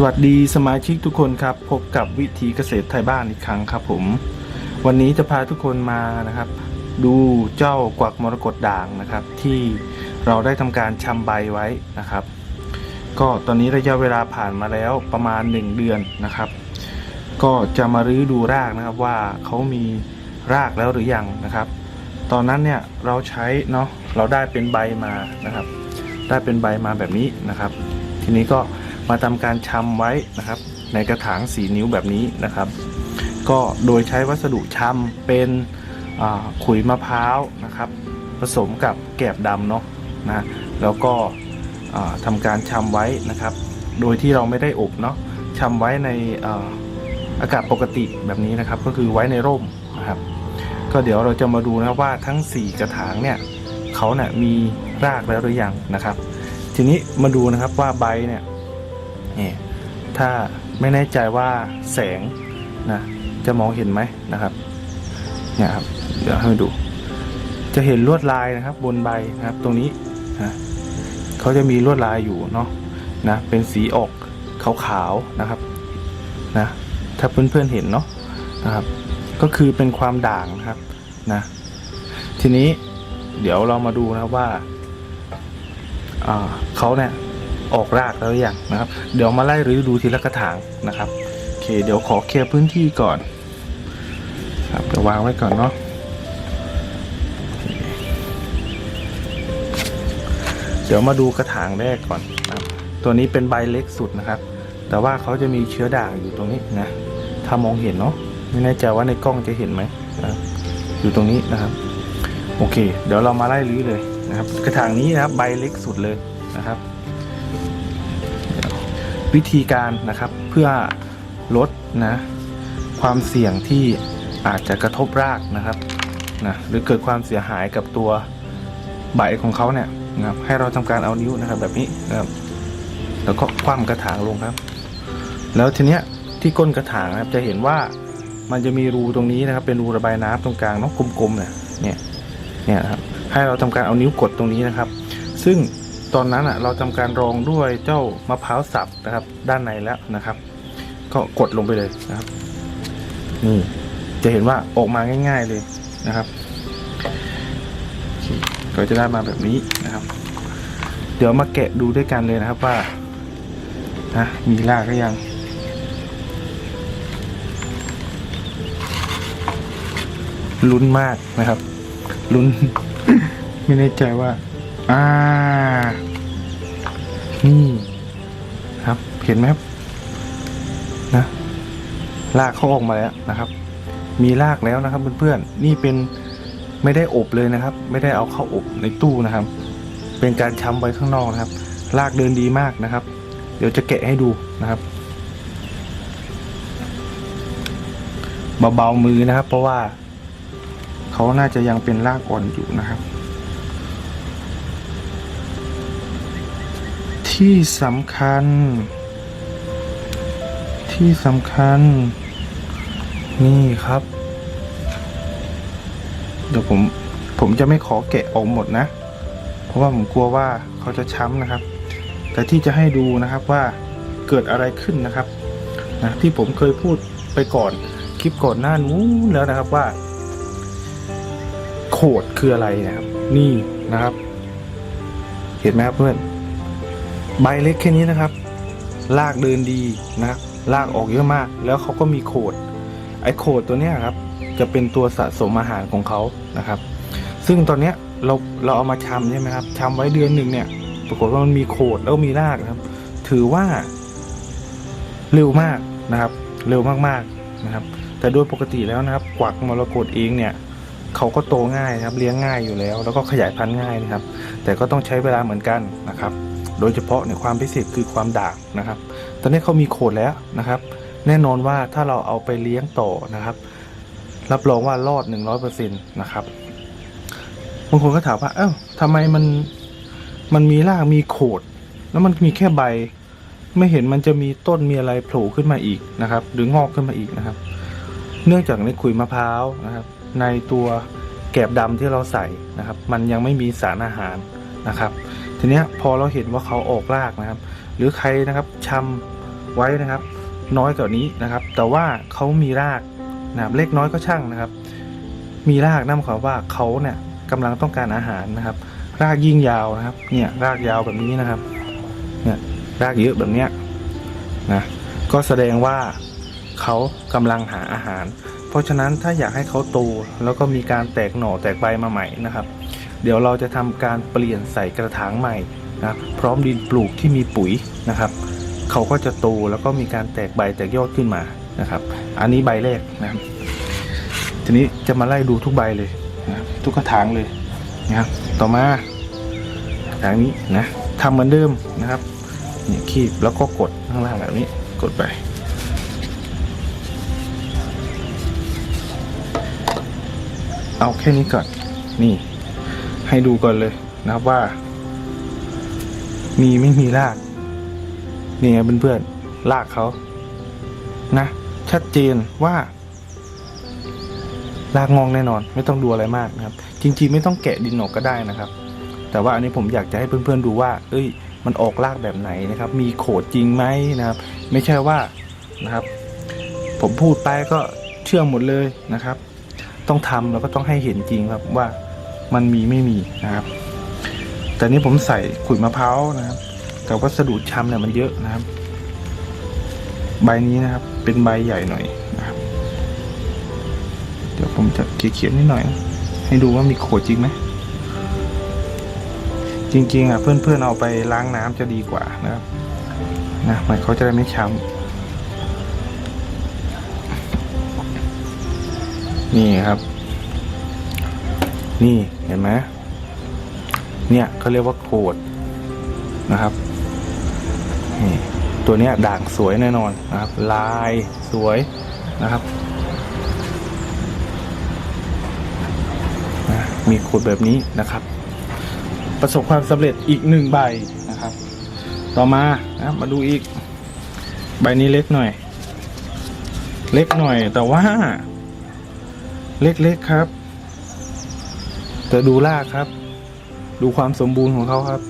สวัสดีสมาชิกทุกคนครับ พบกับวิถีเกษตรไทยบ้านอีกครั้งครับผม วันนี้จะพาทุกคนมานะครับ ดูเจ้ากวักมรกตด่างนะครับ ที่เราได้ทำการชำใบไว้นะครับ ก็ตอนนี้ระยะเวลาผ่านมาแล้วประมาณ 1 เดือนนะครับ ก็จะมารื้อดูรากนะครับว่าเขามีรากแล้วหรือยังนะครับ ตอนนั้นเนี่ยเราใช้เนาะเราได้เป็นใบมานะครับ ได้เป็นใบมาแบบนี้นะครับ ทีนี้ก็ มาทำการชำไว้นะครับ ในกระถางสีนิ้วแบบนี้นะครับ ก็โดยใช้วัสดุชำเป็นขุยมะพร้าวนะครับ ผสมกับแกบดำเนาะนะแล้วก็อ่าทำการชำไว้นะครับ โดยที่เราไม่ได้อบเนาะชำไว้ในอาอากาศปกติแบบนี้นะครับ ก็คือไว้ในร่มนะครับก็เดี๋ยวเราจะมาดูนะว่าทั้ง 4 กระถางเนี่ยเขาเนี่ยมีรากแล้วหรือยังนะครับ ทีนี้มาดูนะครับว่าใบเนี่ย นี่ถ้าไม่แน่ใจว่าแสงนะจะมองเห็นไหมนะครับเนี่ยครับเดี๋ยวให้ดูจะเห็นลวดลายนะครับบนใบนะครับตรงนี้นะเขาจะมีลวดลายอยู่เนาะนะเป็นสีออกขาวๆนะครับนะถ้าเพื่อนๆเห็นเนาะนะครับ ก็คือเป็นความด่างนะครับนะทีนี้เดี๋ยวเรามาดูนะว่าเขาเนี่ย ออกรากแล้วหรือยังนะครับ เดี๋ยวมาไล่รื้อดูทีละกระถางนะครับโอเค เดี๋ยวขอเคลียร์พื้นที่ก่อน ครับเดี๋ยววางไว้ก่อนเนาะเดี๋ยวมาดูกระถางแรกก่อนนะครับ ตัวนี้เป็นใบเล็กสุดนะครับ แต่ว่าเขาจะมีเชื้อด่างอยู่ตรงนี้นะ ถ้ามองเห็นเนาะไม่แน่ใจว่าในกล้องจะเห็นไหมนะอยู่ตรงนี้นะครับ โอเค เดี๋ยวเรามาไล่รื้อเลยนะครับ กระถางนี้นะครับ ใบเล็กสุดเลยนะครับ วิธีการนะครับเพื่อลดนะความเสี่ยงที่อาจจะกระทบรากนะครับนะหรือเกิดความเสียหายกับตัวใบของเขาเนี่ยนะครับให้เราทำการเอานิ้วนะครับแบบนี้นะครับแล้วก็คว่ำกระถางลงครับ แล้วทีเนี้ยที่ก้นกระถางนะครับจะเห็นว่ามันจะมีรูตรงนี้นะครับ เป็นรูระบายน้ำตรงกลางเนาะกลมๆเนี่ยเนี่ยเนี่ยนะครับให้เราทำการเอานิ้วกดตรงนี้นะครับ ซึ่ง ตอนนั้นอะเราทำการรองด้วยเจ้ามะพร้าวสับนะครับ ด้านในแล้วนะครับ ก็กดลงไปเลยนะครับ นี่จะเห็นว่าออกมาง่าย ๆเลยนะครับก็จะได้มาแบบนี้นะครับ เดี๋ยวมาแกะดูด้วยกันเลยนะครับว่านะมีรากหรือยังลุ้นมากนะครับลุ้น ไม่แน่ใจว่า อ่า นี่ครับ เห็นไหมครับนะรากเขาออกมาแล้วนะครับ มีรากแล้วนะครับเพื่อนๆนี่เป็นไม่ได้อบเลยนะครับ ไม่ได้เอาเข้าอบในตู้นะครับ เป็นการช้ำไว้ข้างนอกนะครับรากเดินดีมากนะครับ เดี๋ยวจะแกะให้ดูนะครับเบาๆมือนะครับ เพราะว่าเขาน่าจะยังเป็นรากอ่อนอยู่นะครับ ที่สำคัญ ที่สำคัญ นี่ครับ เดี๋ยวผม ผมจะไม่ขอแกะออกหมดนะ เพราะว่าผมกลัวว่าเขาจะช้ำนะครับ แต่ที่จะให้ดูนะครับว่าเกิดอะไรขึ้นนะครับนะที่ผมเคยพูดไปก่อนคลิปก่อนหน้านู้นแล้วนะครับว่า โขดคืออะไรนะครับ นี่นะครับ เห็นไหมครับเพื่อน ใบเล็กแค่นี้นะครับลากเดินดีนะครับลากออกเยอะมาก แล้วเขาก็มีโขดไอ้โขดตัวเนี้ยครับ จะเป็นตัวสะสมอาหารของเขานะครับ ซึ่งตอนเนี้ยเราเราเอามาชำใช่ไหมครับชำไว้เดือนหนึ่งเนี่ย ปรากฏว่ามันมีโขดแล้วมีรากนะครับ ถือว่าเร็วมากนะครับ เร็วมากๆนะครับ แต่โดยปกติแล้วนะครับ กวักมรกตเองเนี่ยเขาก็โตง่ายนะครับ เลี้ยงง่ายอยู่แล้ว แล้วก็ขยายพันธุ์ง่ายนะครับ แต่ก็ต้องใช้เวลาเหมือนกันนะครับ โดยเฉพาะในความพิเศษคือความด่างนะครับ ตอนนี้เขามีโขดแล้วนะครับ แน่นอนว่าถ้าเราเอาไปเลี้ยงต่อนะครับ รับรองว่ารอด 100%นะครับบางคนก็ถามว่า เอ้าทำไมมันมันมีรากมีโขด แล้วมันมีแค่ใบ ไม่เห็นมันจะมีต้นมีอะไรโผล่ขึ้นมาอีกนะครับ หรืองอกขึ้นมาอีกนะครับ เนื่องจากในขุยมะพร้าวนะครับ ในตัวแกบดำที่เราใส่นะครับ มันยังไม่มีสารอาหารนะครับ ทีนี้พอเราเห็นว่าเขาออกรากนะครับ หรือใครนะครับชำไว้นะครับ น้อยกว่านี้นะครับ แต่ว่าเขามีรากนะครับเล็กน้อยก็ช่างนะครับ มีรากนั่นหมายความว่าเขาเนี่ยกำลังต้องการอาหารนะครับ รากยิ่งยาวนะครับ เนี่ยรากยาวแบบนี้นะครับเนี่ยรากเยอะแบบเนี้ยนะก็แสดงว่าเขากำลังหาอาหาร เพราะฉะนั้นถ้าอยากให้เขาโตแล้วก็มีการแตกหน่อแตกใบมาใหม่นะครับ เดี๋ยวเราจะทำการเปลี่ยนใส่กระถางใหม่นะพร้อมดินปลูกที่มีปุ๋ยนะครับเขาก็จะโตแล้วก็มีการแตกใบแตกยอดขึ้นมานะครับ อันนี้ใบแรกนะทีนี้จะมาไล่ดูทุกใบเลยนะทุกกระถางเลยนะครับต่อมากระถางนี้นะทำเหมือนเดิมนะครับเนี่ยคีบแล้วก็กดข้างล่างแบบนี้กดไป เอาแค่นี้ก่อนนี่ ให้ดูก่อนเลยนะครับว่า มีไม่มีรากนี่ไงเพื่อนๆรากเขานะ ชัดเจนว่ารากงองแน่นอน ไม่ต้องดูอะไรมากนะครับ จริง ๆ ไม่ต้องแกะดินออกก็ได้นะครับ แต่ว่าอันนี้ผมอยากจะให้เพื่อนๆดูว่า เอ้ย มันออกรากแบบไหนนะครับ มีโขดจริงไหมนะครับ ไม่ใช่ว่านะครับ ผมพูดไปก็เชื่อหมดเลยนะครับ ต้องทำแล้วก็ต้องให้เห็นจริงครับว่า มันมีไม่มีนะครับ แต่นี้ผมใส่ขุยมะพร้าวนะครับแต่วัสดุชำเนี่ยมันเยอะนะครับ ใบนี้นะครับ เป็นใบใหญ่หน่อยนะครับ เดี๋ยวผมจะเขียนๆนิดหน่อย ให้ดูว่ามีโขดจริงไหมจริงๆอะเพื่อนๆเอาไปล้างน้ำจะดีกว่านะครับ นะมันเขาจะได้ไม่ช้ำนี่ครับ นี่เห็นไหมเนี่ยเขาเรียกว่าโขดนะครับนี่ตัวเนี้ยด่างสวยแน่นอนนะครับ ลายสวยนะครับนะมีโขดแบบนี้นะครับ ประสบความสำเร็จอีกหนึ่งใบนะครับ ต่อมานะมาดูอีก ใบนี้เล็กหน่อย เล็กหน่อยแต่ว่า เล็กๆครับ แต่ดูรากครับ ดูความสมบูรณ์ของเขาครับ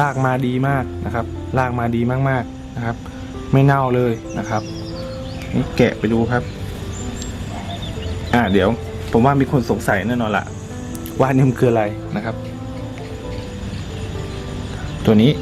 รากมาดีมากนะครับ รากมาดีมากๆนะครับ ไม่เน่าเลยนะครับนี่แกะไปดูครับ อ่าเดี๋ยว ผมว่ามีคนสงสัยแน่นอนละว่านี่มันคืออะไรนะครับ ตัวนี้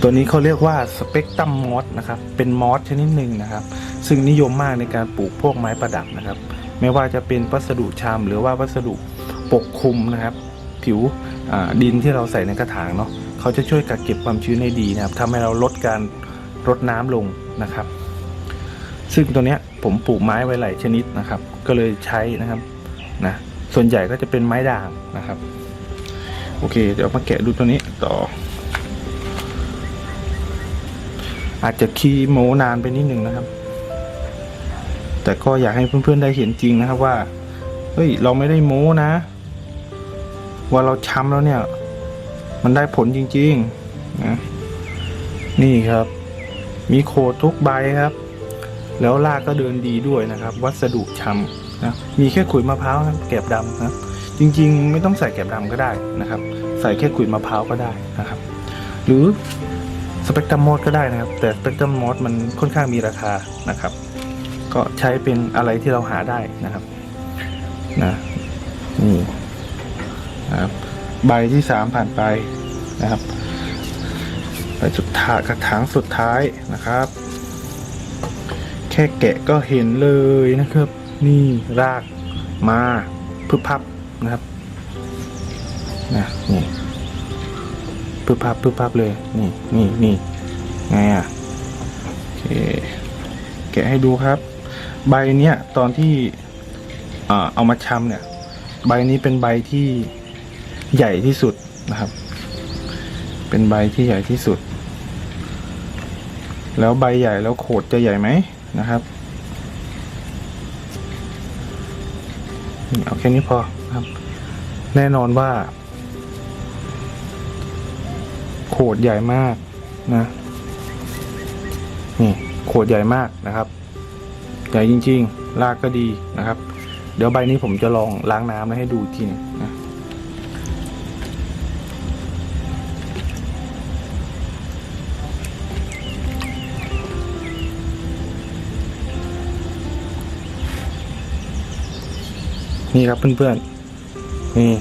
ตัวนี้เขาเรียกว่าสเปกตรัมมอสนะครับ เป็นมอสชนิดหนึ่งนะครับ ซึ่งนิยมมากในการปลูกพวกไม้ประดับนะครับ ไม่ว่าจะเป็นวัสดุชามหรือว่าวัสดุ ปกคลุมนะครับ ผิวดินที่เราใส่ในกระถางเนาะเขาจะช่วยกักเก็บความชื้นได้ดีนะครับทำให้เราลดการรดน้ำลงนะครับ ซึ่งตัวเนี้ยผมปลูกไม้ไว้หลายชนิดนะครับ ก็เลยใช้นะครับนะส่วนใหญ่ก็จะเป็นไม้ด่างนะครับ โอเค เดี๋ยวมาแกะดูตัวนี้ต่อ อาจจะคีโมนานไปนิดหนึ่งนะครับ แต่ก็อยากให้เพื่อนๆได้เห็นจริงนะครับว่า เฮ้ย เราไม่ได้โม้นะ ว่าเราช้ำแล้วเนี่ย มันได้ผลจริงๆนะนี่ครับ มีโคดทุกใบครับ แล้วรากก็เดินดีด้วยนะครับ วัสดุช้ำนะมีแค่ขุยมะพร้าวแกบดำนะจริงๆ ไม่ต้องใส่แกบดำก็ได้นะครับ ใส่แค่ขุยมะพร้าวก็ได้นะครับ หรือสเปกตรัมมอสก็ได้นะครับ แต่สเปกตรัมมอสมันค่อนข้างมีราคานะครับ ก็ใช้เป็นอะไรที่เราหาได้นะครับนะนี่ นะครับใบที่สามผ่านไปนะครับใบสุดท้ายกระถางสุดท้ายนะครับ แค่แกะก็เห็นเลยนะครับ นี่รากมาพึบพับนะครับนะนี่พึบพับพึบพับเลยนี่นี่นี่ไงอะโอเคแกะให้ดูครับ ใบเนี้ยตอนที่เอ่อเอามาชำเนี่ย ใบนี้เป็นใบที่ ใหญ่ที่สุดนะครับ เป็นใบที่ใหญ่ที่สุด แล้วใบใหญ่แล้วโขดจะใหญ่ไหมนะครับนี่เอาแค่นี้พอครับ แน่นอนว่า โขดใหญ่มากนะนี่โขดใหญ่มากนะครับ ใหญ่จริง ๆ รากก็ดีนะครับ เดี๋ยวใบนี้ผมจะลองล้างน้ำแล้วให้ดูทีหนึงนะ นี่ครับเพื่อนๆ นี่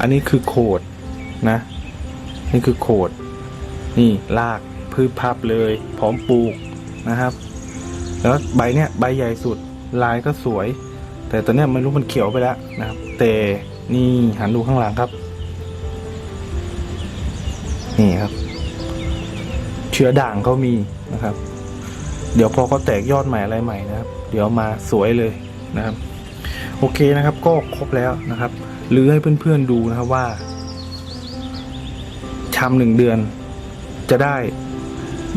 อันนี้คือโขดนะ นี่คือโขดนี่รากพืชพับเลยพร้อมปลูกนะครับ แล้วใบเนี้ยใบใหญ่สุดลายก็สวย แต่ตัวเนี้ยไม่รู้มันเขียวไปแล้วนะครับ แต่นี่หันดูข้างหลังครับ นี่ครับ เชื้อด่างเขามีนะครับ เดี๋ยวพอเขาแตกยอดใหม่อะไรใหม่นะครับ เดี๋ยวมาสวยเลยนะครับ โอเคนะครับ ก็ครบแล้วนะครับหรือให้เพื่อนๆดูนะครับว่าชำหนึ่งเดือน จะได้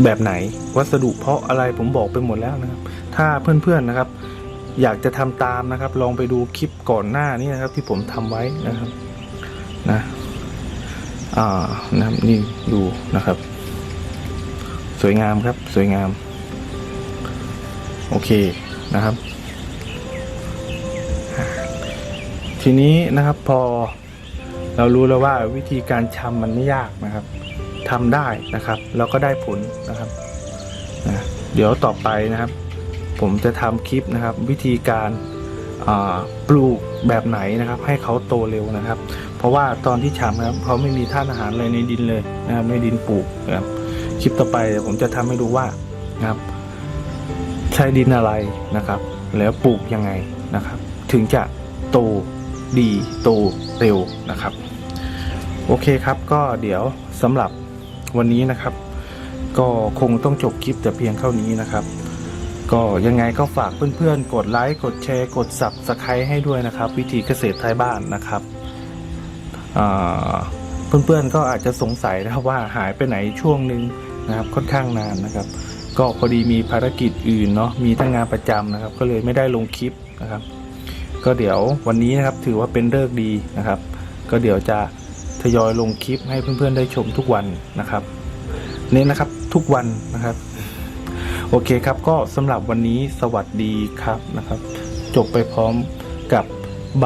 แบบไหนวัสดุเพราะอะไรผมบอกไปหมดแล้วนะครับ ถ้าเพื่อนๆนะครับ อยากจะทำตามนะครับ ลองไปดูคลิปก่อนหน้านี้นะครับ ที่ผมทำไว้นะครับนะอ่านะครับนี่ดูนะครับ สวยงามครับ สวยงาม โอเคนะครับ ทีนี้นะครับพอเรารู้แล้วว่าวิธีการชำมันไม่ยากนะครับทำได้นะครับ แล้วก็ได้ผลนะครับนะเดี๋ยวต่อไปนะครับ ผมจะทำคลิปนะครับ วิธีการปลูกแบบไหนนะครับ ให้เขาโตเร็วนะครับ เพราะว่าตอนที่ชำนะครับเขาไม่มีธาตุอาหารอะไรในดินเลยนะครับในดินปลูกนะครับคลิปต่อไปผมจะทำให้ดูว่านะครับ ใช้ดินอะไรนะครับ แล้วปลูกยังไงนะครับ ถึงจะโต ดีโตเร็วนะครับ โอเคครับก็เดี๋ยวสำหรับวันนี้นะครับ ก็คงต้องจบคลิปแต่เพียงเท่านี้นะครับ ก็ยังไงก็ฝากเพื่อนๆ กดไลค์ กดแชร์ กด Subscribe ให้ด้วยนะครับ วิธีเกษตรไทยบ้านนะครับเพื่อนๆก็อาจจะสงสัยนะว่าหายไปไหนช่วงนึงนะครับค่อนข้างนานนะครับ ก็พอดีมีภารกิจอื่นเนาะมีทั้งงานประจำนะครับ ก็เลยไม่ได้ลงคลิปนะครับ ก็เดี๋ยววันนี้นะครับถือว่าเป็นเลิกดีนะครับ ก็เดี๋ยวจะทยอยลงคลิปให้เพื่อนๆได้ชมทุกวันนะครับเน้นนะครับทุกวันนะครับ โอเคครับก็สำหรับวันนี้สวัสดีครับนะครับ จบไปพร้อมกับใบ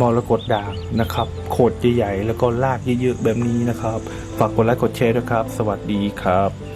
มรกตด่างนะครับโขดใหญ่ๆแล้วก็ลากเยอะๆแบบนี้นะครับ ฝากกดไลค์กดแชร์ด้วยครับ สวัสดีครับ